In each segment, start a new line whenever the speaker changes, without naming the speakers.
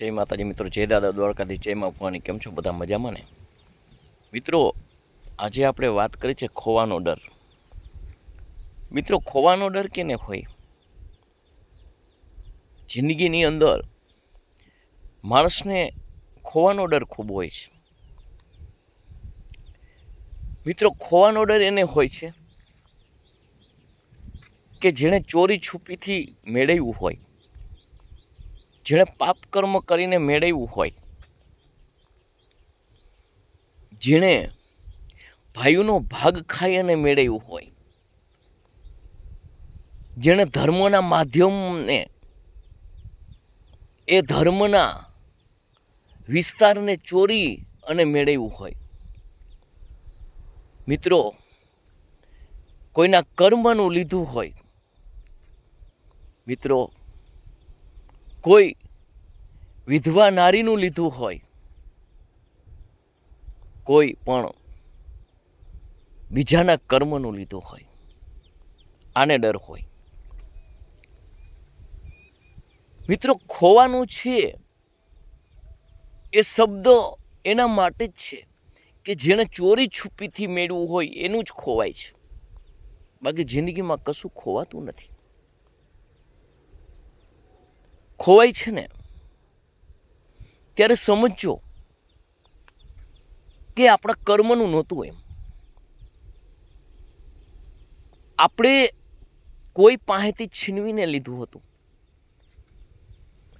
જય માતાજી મિત્રો, જય દાદા દ્વારકાથી જય માપવાની કેમ છો બધા મજામાં ને? મિત્રો, આજે આપણે વાત કરી છે ખોવાનો ડર. મિત્રો, ખોવાનો ડર કેને હોય? જિંદગીની અંદર માણસને ખોવાનો ડર ખૂબ હોય છે. મિત્રો, ખોવાનો ડર એને હોય છે કે જેણે ચોરી છુપીથી મેળવ્યું હોય. જેણે પાપ કર્મ કરીને મેળવ્યું હોય, જેણે ભાઈઓનો ભાગ ખાઈ અને મેળવ્યું હોય, જેણે ધર્મના માધ્યમને, એ ધર્મના વિસ્તારને ચોરી અને મેળવ્યું હોય. મિત્રો, કોઈના કર્મનું લીધું હોય, મિત્રો કોઈ વિધવા નારીનું લીધું હોય, કોઈ પણ બીજાના કર્મનું લીધું હોય, આને ડર હોય. મિત્રો, ખોવાનું છે એ શબ્દ એના માટે જ છે કે જેણે ચોરી છુપીથી મેળવું હોય એનું જ ખોવાય છે. બાકી જિંદગીમાં કશું ખોવાતું નથી. ખોવાય છે ને, ત્યારે સમજજો કે આપણા કર્મનું નહોતું એમ. આપણે કોઈ પાસેથી છીનવીને લીધું હતું.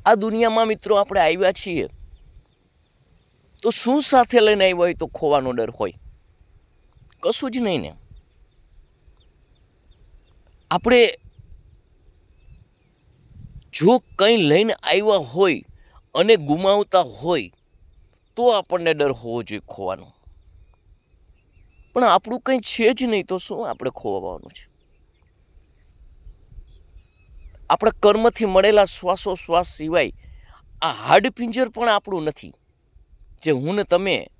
આ દુનિયામાં મિત્રો આપણે આવ્યા છીએ, તો શું સાથે લઈને આવ્યા હોય તો ખોવાનો ડર હોય? કશું જ નહીં ને. આપણે જો કંઈ લઈને આવ્યા હોય અને ગુમાવતા હોય, તો આપણને ડર હોવો જોઈએ ખોવાનો. પણ આપણું કંઈ છે જ નહીં, તો શું આપણે ખોવાનું છે? આપણા કર્મથી મળેલા શ્વાસોશ્વાસ સિવાય આ હાડપિંજર પણ આપણું નથી, જે હું ને તમે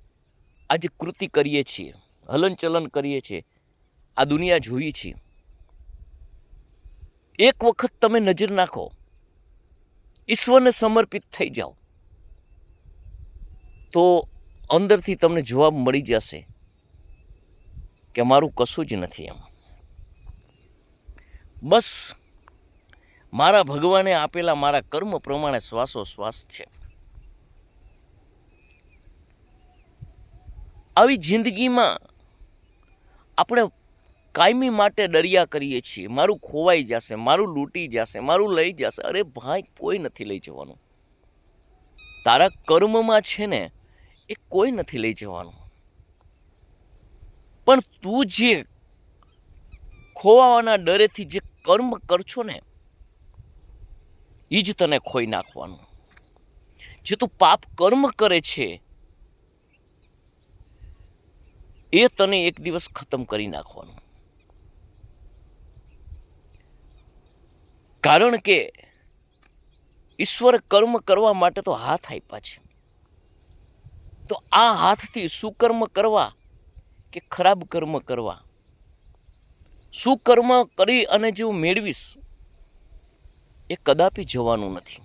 આજે કૃતિ કરીએ છીએ, હલનચલન કરીએ છીએ, આ દુનિયા જોઈએ છીએ એક વખત તમે નજર નાખો ઈશ્વરને સમર્પિત થઈ જાઓ. તો અંદરથી તમને જવાબ મળી જશે કે મારું કશું જ નથી એમ. બસ, મારા ભગવાને આપેલા મારા કર્મ પ્રમાણે શ્વાસો છે. આવી જિંદગીમાં આપણે કાયમી માટે ડરિયા કરીએ છીએ. મારું ખોવાઈ જશે, મારું લૂંટી જશે, મારું લઈ જશે. અરે ભાઈ, કોઈ નથી લઈ જવાનું. તારા કર્મમાં છે ને, એ કોઈ નથી લઈ જવાનું. પણ તું જે ખોવાવાના ડરેથી જે કર્મ કરશો ને એ જ તને ખોઈ નાખવાનું. જે તું પાપ કર્મ કરે છે, એ તને એક દિવસ ખતમ કરી નાખવાનું. કારણ કે ઈશ્વર કર્મ કરવા માટે તો હાથ આપ્યા છે. તો આ હાથથી સુકર્મ કરવા કે ખરાબ કર્મ કરવા? સુકર્મ કરી અને જે હું મેળવીશ એ કદાપી જવાનું નથી.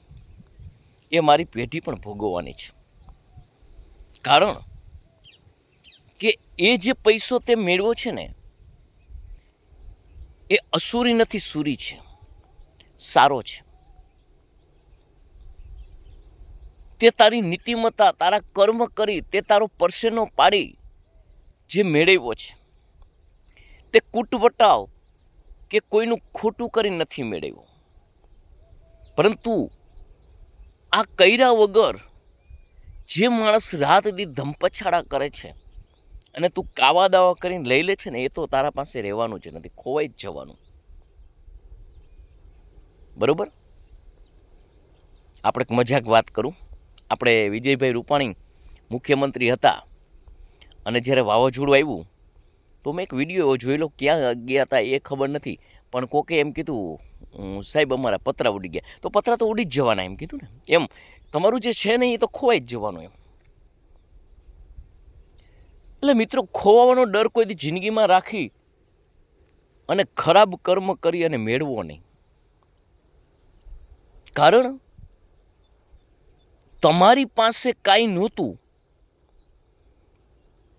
એ મારી પેઢી પણ ભોગવવાની છે. કારણ કે એ જે પૈસો તે મેળવ્યો છે ને, એ અસુરી નથી, સુરી છે. સારો છે. તે તારી નીતિમત્તા, તારા કર્મ કરી, તે તારો પરસેનો પાડી જે મેળવ્યો છે. તે કૂટવટાવ કે કોઈનું ખોટું કરી નથી મેળવ્યો. પરંતુ આ કર્યા વગર જે માણસ રાત દી ધમપછાડા કરે છે અને તું કાવા દાવા કરીને લઈ લે છે ને, એ તો તારા પાસે રહેવાનું જ નથી, ખોવાઈ જ જવાનું. બરોબર? આપણે મજાક વાત કરું. આપણે વિજયભાઈ રૂપાણી મુખ્યમંત્રી હતા અને જ્યારે વાવાઝોડું આવ્યું તો મેં એક વીડિયો જોયેલો ક્યાં ગયા હતા એ ખબર નથી. પણ કોકે એમ કીધું "અમ, સાહેબ અમારા પતરા ઉડી ગયા. તો પતરા તો ઉડી જ જવાના એમ કીધું ને. એમ તમારું જે છે ને એ તો ખોવાઈ જ જવાનું એમ. એટલે મિત્રો ખોવાનો ડર કોઈથી જિંદગીમાં રાખી અને ખરાબ કર્મ કરી અને મેળવો નહીં. કારણ? તમારી પાસે કાંઈ નહોતું.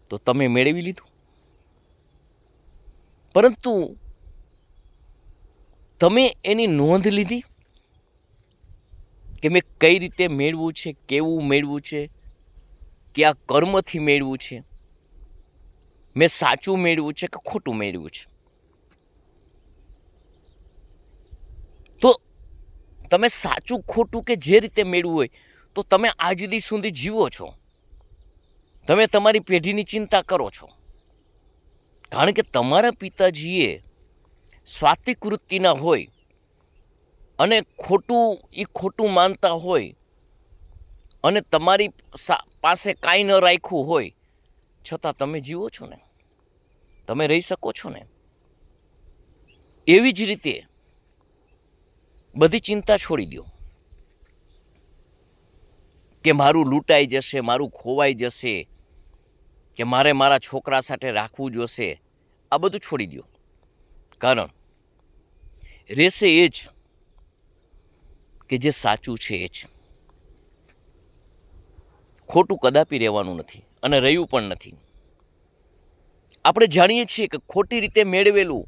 તો તમે મેળવી લીધું. પરંતુ તમે એની નોંધ લીધી કે મેં કઈ રીતે મેળવું છે, કેવું મેળવું છે, કયા કર્મથી મેળવું છે? મેં સાચું મેળવું છે કે ખોટું મેળવું છે તો તમે સાચું ખોટું કે જે રીતે મેળવું હોય, તો તમે આજ દી સુધી જીવો છો. તમે તમારી પેઢીની ચિંતા કરો છો. કારણ કે તમારા પિતાજીએ સ્વાતિક વૃત્તિના હોય અને ખોટું એ ખોટું માનતા હોય અને તમારી પાસે કાંઈ ન રાખ્યું હોય, છતાં તમે જીવો છો ને? તમે રહી શકો છો ને? એવી જ રીતે બધી ચિંતા છોડી દો. કે મારું લૂંટાઈ જશે, મારું ખોવાઈ જશે, કે મારે મારા છોકરા સાથે રાખવું જોશે, આ બધું છોડી દો. કારણ, રહેશે એ જ કે જે સાચું છે એ જ. ખોટું કદાપી રહેવાનું નથી અને રહ્યું પણ નથી. આપણે જાણીએ છીએ કે ખોટી રીતે મેળવેલું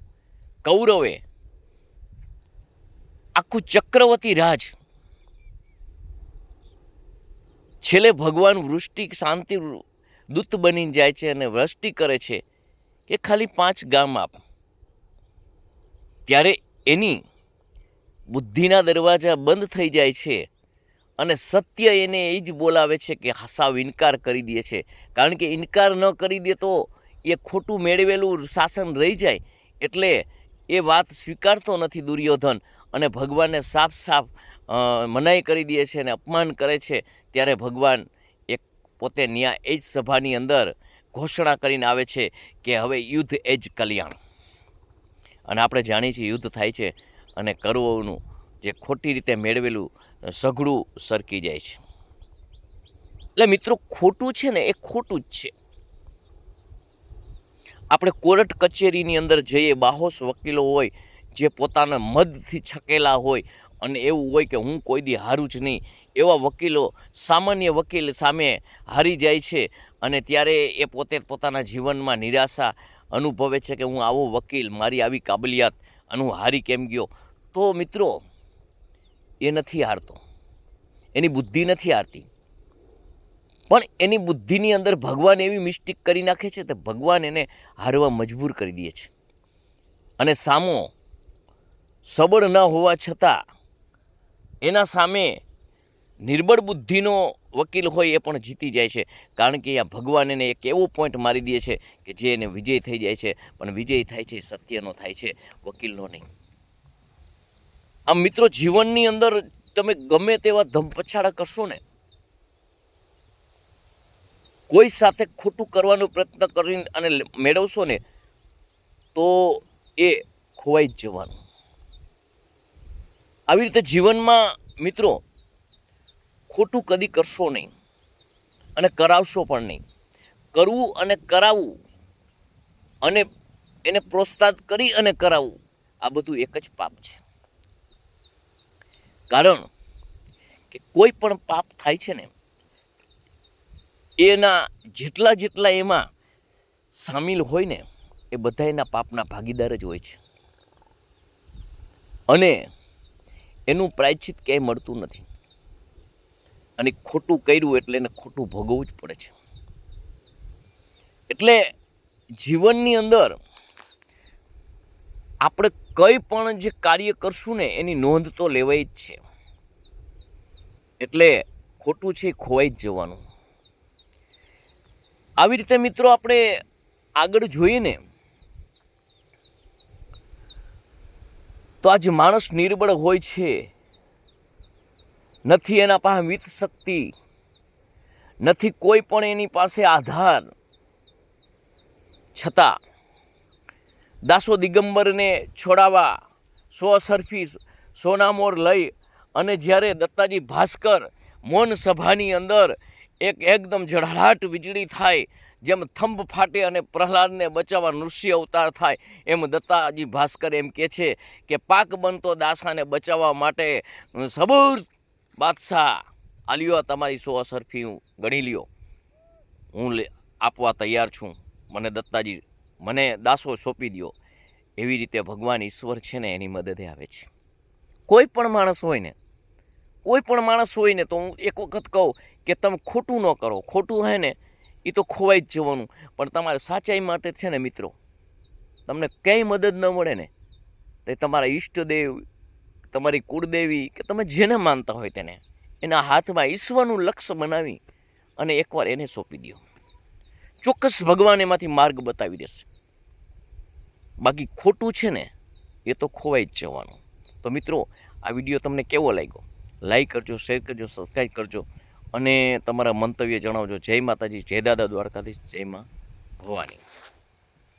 કૌરવે આખું ચક્રવર્તી રાજ. છેલ્લે ભગવાન વૃષ્ટિ શાંતિ દૂત બની જાય છે અને વૃષ્ટિ કરે છે કે ખાલી પાંચ ગામ આપ. ત્યારે એની બુદ્ધિના દરવાજા બંધ થઈ જાય છે અને સત્ય એને એ જ બોલાવે છે કે સાવ ઇનકાર કરી દે છે. કારણ કે ઇનકાર ન કરી દે તો એ ખોટું મેળવેલું શાસન રહી જાય. એટલે એ વાત સ્વીકારતો નથી દુર્યોધન. અને ભગવાનને સાફ સાફ મનાઈ કરી દે છે અને અપમાન કરે છે, ત્યારે ભગવાન એક પોતે ન્યા એ જ સભાની અંદર ઘોષણા કરીને આવે છે કે હવે યુદ્ધ એ જ કલ્યાણ. અને આપણે જાણીએ છીએ યુદ્ધ થાય છે અને કૌરવોનું જે ખોટી રીતે મેળવેલું સઘળું સરકી જાય છે. એટલે મિત્રો ખોટું છે ને એ ખોટું જ છે. આપણે કોર્ટ કચેરીની અંદર જઈએ, બાહોશ વકીલો હોય જે પોતાના મદથી છકેલા હોય અને એવું હોય કે હું કોઈ દી હારું જ નહીં. એવા વકીલો, સામાન્ય વકીલ સામે હારી જાય છે અને ત્યારે એ પોતે પોતાના જીવનમાં નિરાશા અનુભવે છે કે હું આવો વકીલ, મારી આવી કાબલિયાત અને હું હારી કેમ ગયો? તો મિત્રો, એ નથી હારતો. એની બુદ્ધિ નથી હારતી. પણ એની બુદ્ધિની અંદર ભગવાન એવી મિસ્ટેક કરી નાખે છે કે ભગવાન એને હારવા મજબૂર કરી દે છે. અને સામો સબળ ન હોવા છતાં એના સામે નિર્બળ બુદ્ધિનો વકીલ હોય એ પણ જીતી જાય છે. કારણ કે આ ભગવાન એને એક એવો પોઈન્ટ મારી દે છે કે જે એને વિજય થઈ જાય છે. પણ વિજય થાય છે સત્યનો થાય છે, વકીલનો નહીં. આમ મિત્રો, જીવનની અંદર તમે ગમે તેવા ધમપછાડા કરશો ને, કોઈ સાથે ખોટું કરવાનો પ્રયત્ન કરીને અને મેળવશો ને, તો એ ખોવાઈ જ જવાનું. આવી રીતે જીવનમાં મિત્રો, ખોટું કદી કરશો નહીં અને કરાવશો પણ નહીં. કરવું અને કરાવવું અને એને પ્રોત્સાહિત કરી અને કરાવવું, આ બધું એક જ પાપ છે. કારણ કે કોઈ પણ પાપ થાય છે ને, એના જેટલા જેટલા એમાં સામેલ હોય ને, એ બધા એના પાપના ભાગીદાર જ હોય છે. અને એનું પ્રાયશ્ચિત ક્યાંય મળતું નથી. અને ખોટું કર્યું એટલે એને ખોટું ભોગવવું જ પડે છે. એટલે જીવનની અંદર આપણે કંઈ પણ જે કાર્ય કરશું ને એની નોંધ તો લેવાય જ છે. એટલે ખોટું છે ખોવાઈ જ જવાનું. આવી રીતે મિત્રો આપણે આગળ જોઈએ ને તો આજે માણસ નિર્બળ હોય છે, નથી એના પાસે વિત શક્તિ, નથી કોઈ પણ એની પાસે આધાર. છતાં દાસો દિગંબરને છોડાવવા, સો સરફી સોનામોર લઈ અને જ્યારે દત્તાજી ભાસ્કર મૌન સભાની અંદર એક એકદમ ઝળહળાટ વીજળી થાય જેમ થંભ ફાટે અને પ્રહલાદને બચાવવા નૃષ્ય અવતાર થાય, એમ દત્તાજી ભાસ્કર એમ કહે છે કે પાક બનતો દાસાને બચાવવા માટે સબૂર બાદશાહ આલ્યો તમારી સો સરફી હું ગણી લ્યો. હું આપવા તૈયાર છું. મને દત્તાજી, મને દાસો સોંપી દ્યો. એવી રીતે ભગવાન ઈશ્વર છે ને એની મદદે આવે છે. કોઈ પણ માણસ હોય ને, કોઈ પણ માણસ હોય ને તો હું એક વખત કહું કે તમે ખોટું ન કરો. ખોટું હે ને એ તો ખોવાઈ જ જવાનું. પણ તમારે સાચાઈ માટે છે ને મિત્રો, તમને કંઈ મદદ ન મળે ને, તો તમારા ઈષ્ટદેવ, તમારી કુળદેવી, કે તમે જેને માનતા હોય તેને, એના હાથમાં ઈશ્વરનું લક્ષ્ય બનાવી અને એકવાર એને સોંપી દો. ચોક્કસ ભગવાન એમાંથી માર્ગ બતાવી દેશે. બાકી ખોટું છે ને, એ તો ખોવાઈ જ જવાનું. તો મિત્રો, આ વીડિયો તમને કેવો લાગ્યો? લાઈક કરજો શેર કરજો સબસ્ક્રાઈબ કરજો. અને તમારા મંતવ્ય જણાવજો. જય માતાજી. જય દાદા દ્વારકાધીશ. જય માં ભવાની.